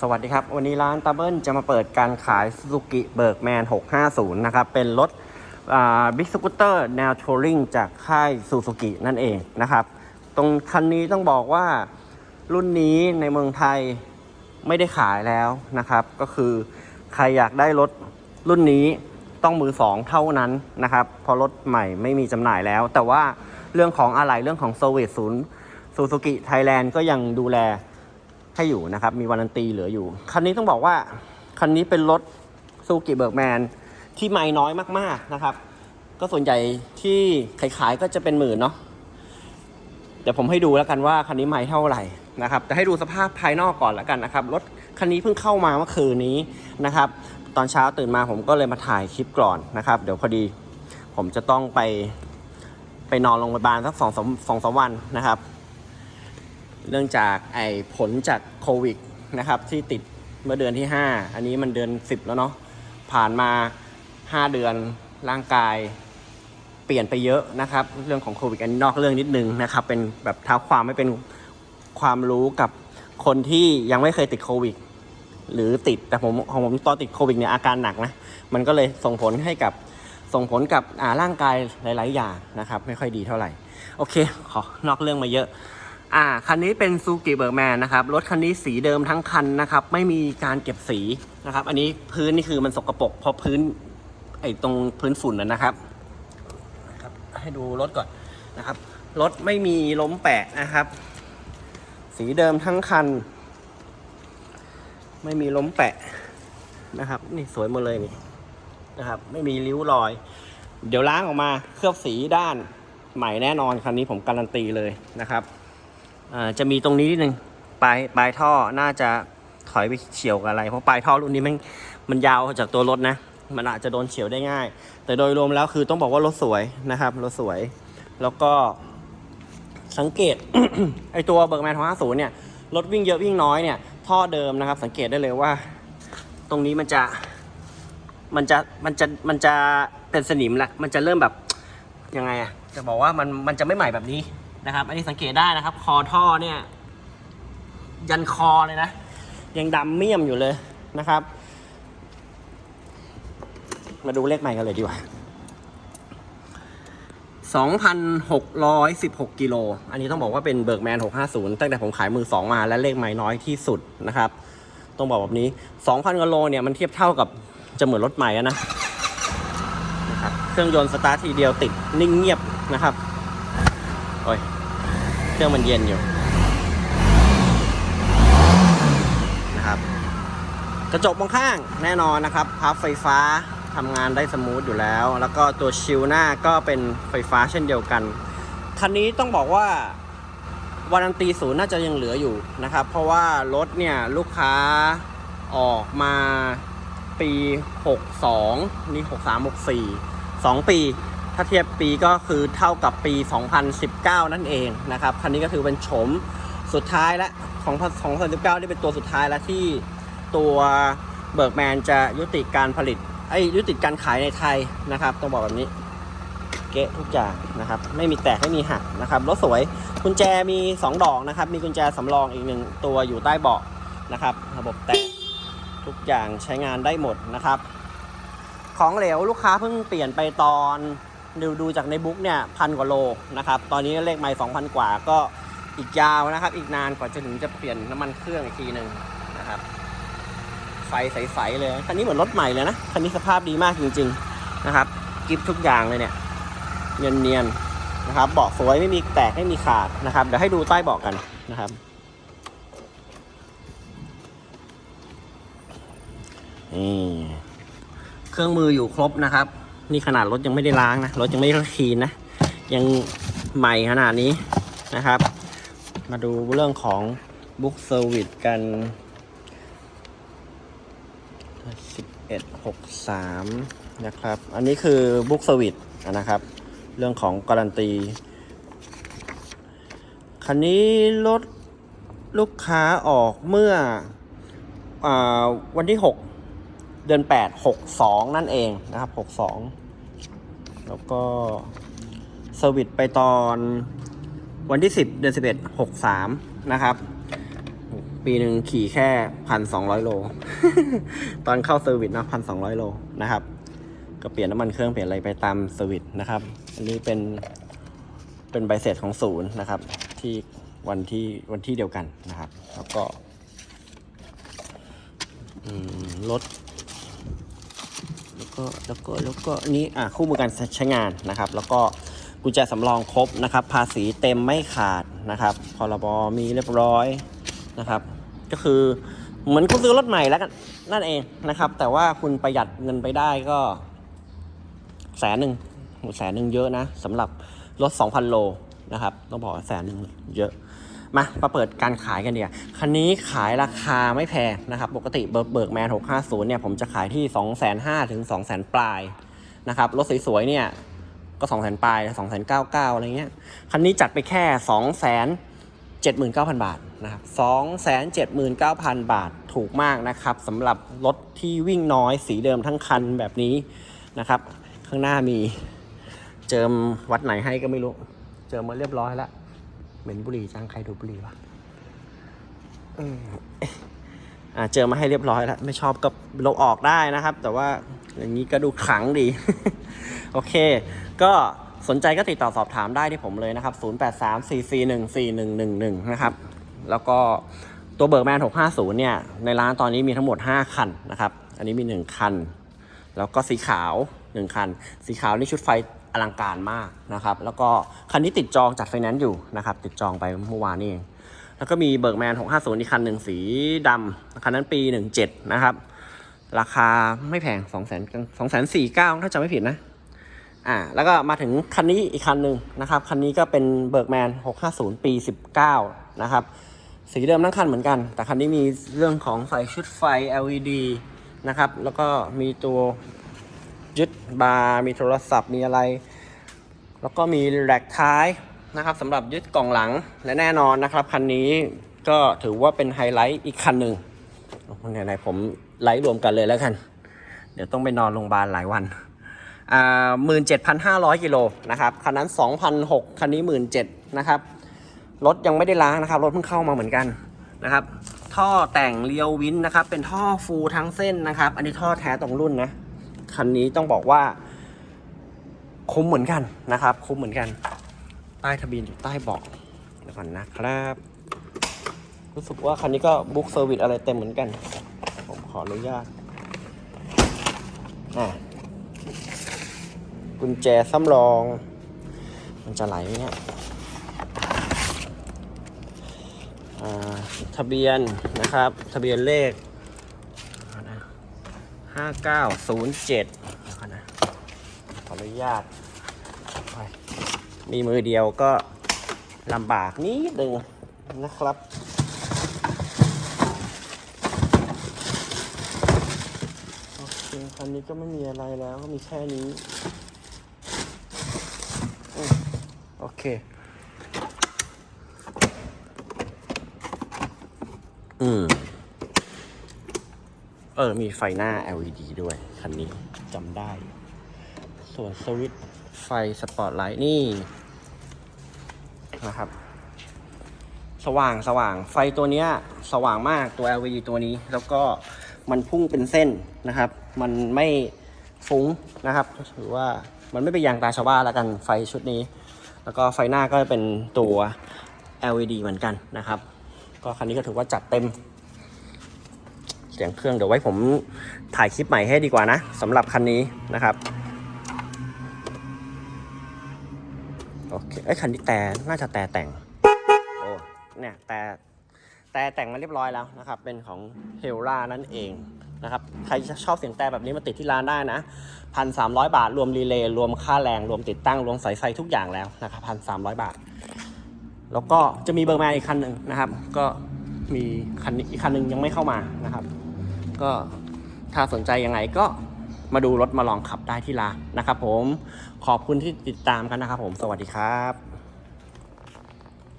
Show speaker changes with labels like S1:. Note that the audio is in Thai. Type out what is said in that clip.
S1: สวัสดีครับ วันนี้ร้านตาเบิลจะมาเปิดการขาย Suzuki Bergman 650 นะครับ เป็นรถบิ๊กสกูตเตอร์แนวทัวริงจากค่าย Suzuki นั่นเองนะครับ ตรงคันนี้ต้องบอกว่ารุ่นนี้ในเมืองไทยไม่ได้ขายแล้วนะครับ ก็คือใครอยากได้รถรุ่นนี้ต้องมือสองเท่านั้นนะครับเพราะรถใหม่ไม่มีจำหน่ายแล้ว แต่ว่าเรื่องของอะไหล่เรื่องของเซอร์วิสศูนย์ซูซูกิไทยแลนด์ก็ยังดูแล ให้อยู่นะครับ มีวารันตีเหลืออยู่ คันนี้ต้องบอกว่า คันนี้เป็นรถซูกิเบิร์กแมนที่ไม่น้อยมากๆนะครับ ก็ส่วนใหญ่ที่ขายๆก็จะเป็นหมื่นเนาะเดี๋ยวผมให้ดูแล้วกันว่าคันนี้ไม่เท่าไหร่นะครับแต่ให้ดูสภาพภายนอกก่อนแล้วกันนะครับรถคันนี้เพิ่งเข้ามาเมื่อคืนนี้นะครับ ตอนเช้าตื่นมาผมก็เลยมาถ่ายคลิปก่อนนะครับ เดี๋ยวพอดีผมจะต้องไปไปนอนโรงพยาบาลสักสองสามสองสามวันนะครับ เนื่องจากไอ้ผลจากโควิดนะครับที่ติดเมื่อเดือนที่ 5 อันนี้มันเดือน 10 แล้วเนาะผ่านมา 5 เดือนร่างกายเปลี่ยนไปเยอะนะครับ เรื่องของโควิดอันนี้นอกเรื่องนิดนึงนะครับ เป็นแบบเท้าความไม่เป็นความรู้กับคนที่ยังไม่เคยติดโควิดหรือติดแต่ผมของผมตอนติดโควิดเนี่ยอาการหนักนะมันก็เลยส่งผลให้กับส่งผลกับอ่าร่างกายหลาย ๆ อย่างนะครับ ไม่ค่อยดีเท่าไหร่ โอเค ขอนอกเรื่องมาเยอะ อ่าคันนี้เป็นซูกิเบิร์กแมนนะครับรถคันนี้สีเดิมทั้งคันนะครับ ไม่มีการเก็บสีนะครับ อันนี้พื้นนี่คือมันสกปรกเพราะพื้นไอ้ตรงพื้นฝุ่นนะนะครับครับ ให้ดูรถก่อนนะครับรถไม่มีล้มแปะนะครับ สีเดิมทั้งคัน ไม่มีล้มแปะนะครับ นี่สวยหมดเลยนี่นะครับ ไม่มีริ้วรอย เดี๋ยวล้างออกมาเคลือบสีด้านใหม่แน่นอนคันนี้ผมการันตีเลยนะครับ จะมีตรงนี้นิดนึงปลายปลายท่อน่าจะถอยไปเฉียวกับอะไร เพราะปลายท่อรุ่นนี้มันมันยาวจากตัวรถนะ มันอาจจะโดนเฉียวได้ง่าย แต่โดยรวมแล้วคือต้องบอกว่ารถสวยนะครับรถสวย แล้วก็สังเกตไอตัวเบิร์กแมนของ50เนี่ยรถวิ่งเยอะวิ่งน้อยเนี่ยท่อเดิมนะครับ สังเกตได้เลยว่า ตรงนี้มันจะมันจะมันจะมันจะเป็นสนิมละมันจะเริ่มแบบยังไงอะจะบอกว่ามันมันจะไม่ใหม่แบบนี้ นะครับ อันนี้สังเกตได้นะครับ คอท่อเนี่ย ยันคอเลยนะ ยังดำเมี่ยมอยู่เลยนะครับ มาดูเลขใหม่กันเลยดีกว่า2,616 กิโล อันนี้ต้องบอกว่าเป็นเบิร์กแมน 650 ตั้งแต่ผมขายมือ 2 มาและเลขใหม่น้อยที่สุดนะครับ ต้องบอกแบบนี้ 2,000 กิโลเนี่ยมันเทียบเท่ากับจะเหมือนรถใหม่นะนะครับ เครื่องยนต์สตาร์ททีเดียวติดนิ่งเงียบนะครับ โอ้ย เครื่องมันเย็นอยู่ นะครับ กระจกมองข้างแน่นอนนะครับ พับไฟฟ้าทำงานได้สมูทอยู่แล้ว แล้วก็ตัวชิลหน้าก็เป็นไฟฟ้าเช่นเดียวกัน คันนี้ต้องบอกว่า วารันตีศูนย์น่าจะยังเหลืออยู่นะครับ เพราะว่ารถเนี่ยลูกค้าออกมาปี 62 นี่ 63 64 2 ปี ถ้าเทียบปีก็คือเท่ากับปี 2019 นั่นเองนะครับ คันนี้ก็ถือเป็นโฉมสุดท้ายและของของ2019นี่เป็นตัวสุดท้ายแล้วที่ตัวเบิร์กแมนจะยุติการผลิตไอ้ยุติการขายในไทยนะครับ ต้องบอกแบบนี้ เกะทุกอย่างนะครับ ไม่มีแตกไม่มีหักนะครับรถสวยกุญแจมี 2 ดอกนะครับ มีกุญแจสำรองอีกหนึ่งตัวอยู่ใต้เบาะนะครับ ระบบแตะทุกอย่างใช้งานได้หมดนะครับ ของเหลวลูกค้าเพิ่งเปลี่ยนไปตอน ดูดูจากในบุ๊กเนี่ยพันกว่าโลนะครับ ตอนนี้เลขไม่สองพันกว่าก็อีกยาวนะครับ อีกนานกว่าจะถึงจะเปลี่ยนน้ำมันเครื่องอีกทีหนึ่งนะครับไฟใสๆเลย คันนี้เหมือนรถใหม่เลยนะ คันนี้สภาพดีมากจริง ๆนะครับกิฟทุกอย่างเลยเนี่ยเนียนๆนะครับ เบาะสวยไม่มีแตกไม่มีขาดนะครับ เดี๋ยวให้ดูใต้เบาะกันนะครับนี่เครื่องมืออยู่ครบนะครับ นี่ขนาดรถยังไม่ได้ล้างนะ รถยังไม่ได้คลีนนะ ยังใหม่ขนาดนี้นะครับ มาดูเรื่องของบุ๊กเซอร์วิสกัน 1163 นะครับ อันนี้คือบุ๊กเซอร์วิสนะครับ เรื่องของการันตี คันนี้รถลูกค้าออกเมื่ออวันที่ 6 เดือน 8 62 นั่นเองนะครับ 62 แล้วก็เซอร์วิสไปตอนวันที่ 10 เดือน 11 63 นะครับ ปีหนึ่งขี่แค่พันสองร้อยโล ตอนเข้าเซอร์วิสนะพันสองร้อยโลนะครับ ก็เปลี่ยนน้ำมันเครื่องเปลี่ยนอะไรไปตามเซอร์วิสนะครับ อันนี้เป็นเป็นใบเสร็จของศูนย์นะครับ ที่วันที่วันที่เดียวกันนะครับ แล้วก็รถ ก็แล้วก็แล้วก็นี้อะคู่มือการใช้งานนะครับ แล้วก็กุญแจสำรองครบนะครับ ภาษีเต็มไม่ขาดนะครับพรบมีเรียบร้อยนะครับ ก็คือเหมือนคุณซื้อรถใหม่แล้วกันนั่นเองนะครับ แต่ว่าคุณประหยัดเงินไปได้ก็แสนหนึ่งแสนหนึ่งเยอะนะสำหรับรถ 2,000 โลนะครับ ต้องบอกว่าแสนหนึ่งเยอะ มามาเปิดการขายกันเดียวคันนี้ขายราคาไม่แพงนะครับ ปกติเบิร์กเบิร์กแมน650 เนี่ย ผมจะขายที่ 2 5 0 0 0ถึง200,000 ปลายนะครับ รถสวยๆ เนี่ย ก็200,000 ปลาย2 9 9 0 0อะไรเงี้ย คันนี้จัดไปแค่2 79,000 บาทนะครับ279,000 บาทถูกมากนะครับสำหรับรถที่วิ่งน้อยสีเดิมทั้งคันแบบนี้นะครับ ข้างหน้ามีเจิมวัดไหนให้ก็ไม่รู้ เจิมมาเรียบร้อยแล้ว เหม็นบุหรี่จังใครดูบุหรี่วะเอออ่าเจอมาให้เรียบร้อยแล้ว ไม่ชอบก็ลบออกได้นะครับ แต่ว่าอย่างนี้ก็ดูขลังดี โอเค ก็สนใจก็ติดต่อสอบถามได้ที่ผมเลยนะครับ 0834414111 นะครับ แล้วก็ตัวเบิร์กแมน 650 เนี่ย ในร้านตอนนี้มีทั้งหมด 5 คันนะครับ อันนี้มี 1 คัน แล้วก็สีขาว 1 คัน สีขาวนี่ชุดไฟ อลังการมากนะครับ แล้วก็คันนี้ติดจองจัดไฟแนนซ์อยู่นะครับ ติดจองไปเมื่อวานนี่เองแล้วก็มีเบิร์กแมน650อีกคันหนึ่งสีดำคันนั้นปี 17 นะครับ ราคาไม่แพง2 0 0 0 0 2 4 9 0ถ้าจำไม่ผิดนะอ่าแล้วก็มาถึงคันนี้อีกคันหนึ่งนะครับ คันนี้ก็เป็นเบิร์กแมน650 ปี 19 นะครับ สีเดิมทั้งคันเหมือนกัน แต่คันนี้มีเรื่องของใส่ชุดไฟ LED นะครับ แล้วก็มีตัว ยึดบาร์มีโทรศัพท์มีอะไร แล้วก็มีแร็กท้ายนะครับสำหรับยึดกล่องหลังและแน่นอนนะครับคันนี้ก็ถือว่าเป็นไฮไลท์อีกคันหนึ่งไหนๆผมไลท์รวมกันเลยแล้วกัน เดี๋ยวต้องไปนอนโรงพยาบาลหลายวันอ่าหมื่นเจ็ดพันห้าร้อยกิโลนะครับคันนั้นสองพันหกคันนี้หมื่นเจ็ดนะครับรถยังไม่ได้ล้างนะครับรถเพิ่งเข้ามาเหมือนกันนะครับ ท่อแต่งเรียววินนะครับ เป็นท่อฟูลทั้งเส้นนะครับ อันนี้ท่อแท้ตรงรุ่นนะ คันนี้ต้องบอกว่า คุ้มเหมือนกันนะครับ คุ้มเหมือนกันป้ทะเบียนอยู่ใต้เบาะเดี๋ยวก่อนนะครับ รู้สึกว่าคันนี้ก็บุ๊กเซอร์วิสอะไรเต็มเหมือนกัน ผมขออนุญาตอะกุญแจสำรอง มันจะไหลไหมเนี่ยอ่าทะเบียนนะครับ ทะเบียนเลข ห้าเก้าศูนย์เจ็ดนะขออนุญาต มีมือเดียวก็ลำบากนิดนึงนะครับโอเคคันนี้ก็ไม่มีอะไรแล้วก็มีแค่นี้อโอเคอืม เออ มีไฟหน้า LED ด้วย คันนี้จำได้ ส่วนสวิตช์ไฟสปอตไลท์นี่ นะครับ สว่างสว่างไฟตัวเนี้ย สว่างมากตัว LED ตัวนี้ แล้วก็มันพุ่งเป็นเส้นนะครับ มันไม่ฟุ้งนะครับถือว่ามันไม่ไปยางตาชาวบ้านแล้วกันไฟชุดนี้ แล้วก็ไฟหน้าก็เป็นตัว LED เหมือนกันนะครับ ก็คันนี้ก็ถือว่าจัดเต็ม เสียงเครื่องเดี๋ยวไว้ผมถ่ายคลิปใหม่ให้ดีกว่านะสำหรับคันนี้นะครับโอเคไอ้คันนี้แต่น่าจะแต่แต่งโอ้เนี่ยแต่แต่แต่งมาเรียบร้อยแล้วนะครับ เป็นของเฮล่านั่นเองนะครับใครชอบเสียงแต่แบบนี้มาติดที่ร้านได้นะพันสามร้อยบาท รวมรีเลย์รวมค่าแรง รวมติดตั้ง รวมสายไฟทุกอย่างแล้วนะครับพันสามร้อยบาท แล้วก็จะมีเบอร์แมนอีกคันหนึ่งนะครับ ก็มีคันนี้อีกคันหนึ่งยังไม่เข้ามานะครับ ก็ถ้าสนใจยังไงก็มาดูรถมาลองขับได้ที่ร้านนะครับผมขอบคุณที่ติดตามกันนะครับผมสวัสดีครับ